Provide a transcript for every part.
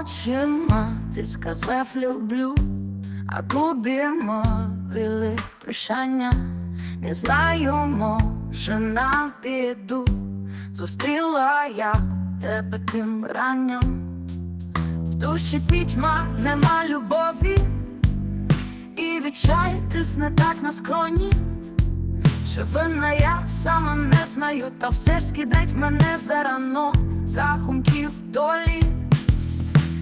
Очима ти сказав люблю, а губи могили прощання. Не знаю, може на біду. Зустріла я тебе тим ранням В душі пітьма, нема любові. І відчай тисне так на скроні. Що винна я сама не знаю, та все ж скидать мене зарано з рахунків долі.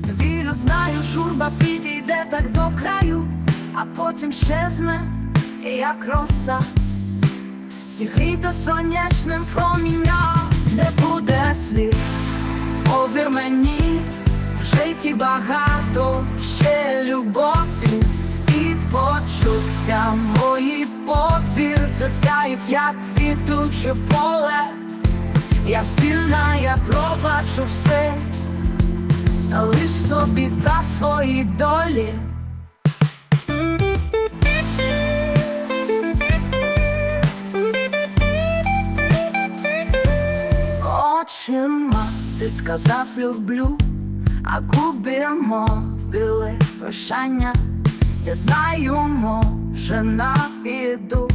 Вірю, знаю, журба підійде так до краю, а потім щезне, як роса. Зігріта сонячним промінням не буде сліз. Повір мені, в житті багато ще любові і почуття мої повір засяють, як квітуче поле. Я сильна, я пробачу все, собі та своїй долі. Очима ти сказав люблю, а губи мовили прощання. Я знаю, може на піду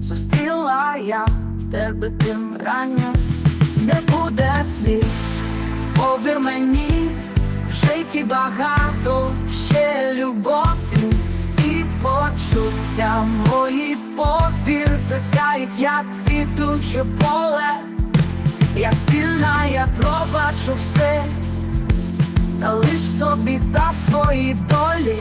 Зустріла я тебе тим ранням Не буде сліз, повір мені, житті багато ще любові і почуття мої повір засяють, як квітуче поле. Я сильна, я пробачу все, лиш собі та своїй долі.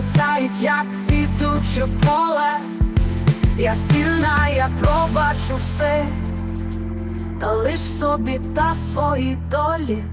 Повір як підуче поле. Я сильна, я пробачу все, та лиш собі та своїй долі.